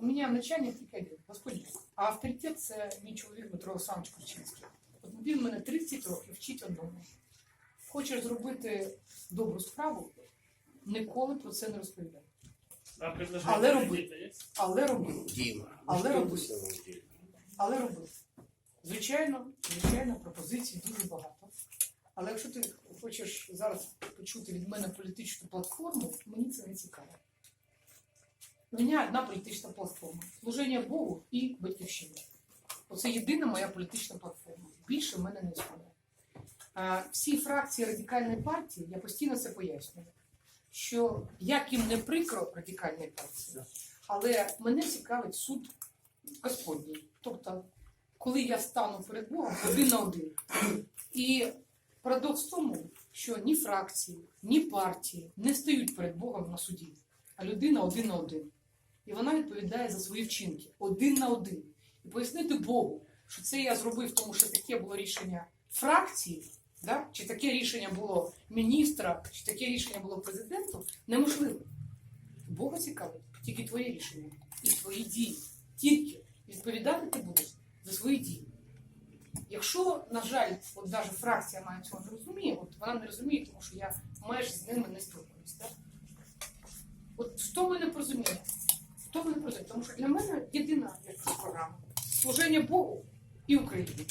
у меня начальник Господь Бог. А авторитет це мій чоловік Дмитро Олександрович Ключинський. От він мене 30 років вчить одному. Хочеш зробити добру справу, ніколи про це не розповідай. Але роби. Але роби. Але ну, роби. самому ділі? Але роби. Звичайно, звичайно, пропозицій дуже багато. Але якщо ти хочеш зараз почути від мене політичну платформу, мені це не цікаво. У мене одна політична платформа служення Богу і батьківщині. Оце єдина моя політична платформа. Більше в мене не існує. Всі фракції радикальної партії, я постійно це пояснюю, що як їм не прикро радикальної партії, але мене цікавить суд Господній. Тобто, коли я стану перед Богом один на один. І парадокс в тому, що ні фракції, ні партії не стають перед Богом на суді, а людина один на один. І вона відповідає за свої вчинки один на один. І пояснити Богу, що це я зробив, тому що таке було рішення фракції, да? чи таке рішення було міністра, чи таке рішення було президенту, неможливо. Бога цікавить тільки твоє рішення і твої дії. Тільки відповідати ти будеш за свої дії. Якщо, на жаль, от навіть фракція має цього не розуміє, от вона не розуміє, тому що я майже з ними не спілкуюсь. От в тому не порозуміння робити, тому що для мене єдина як програма служення Богу і Україні.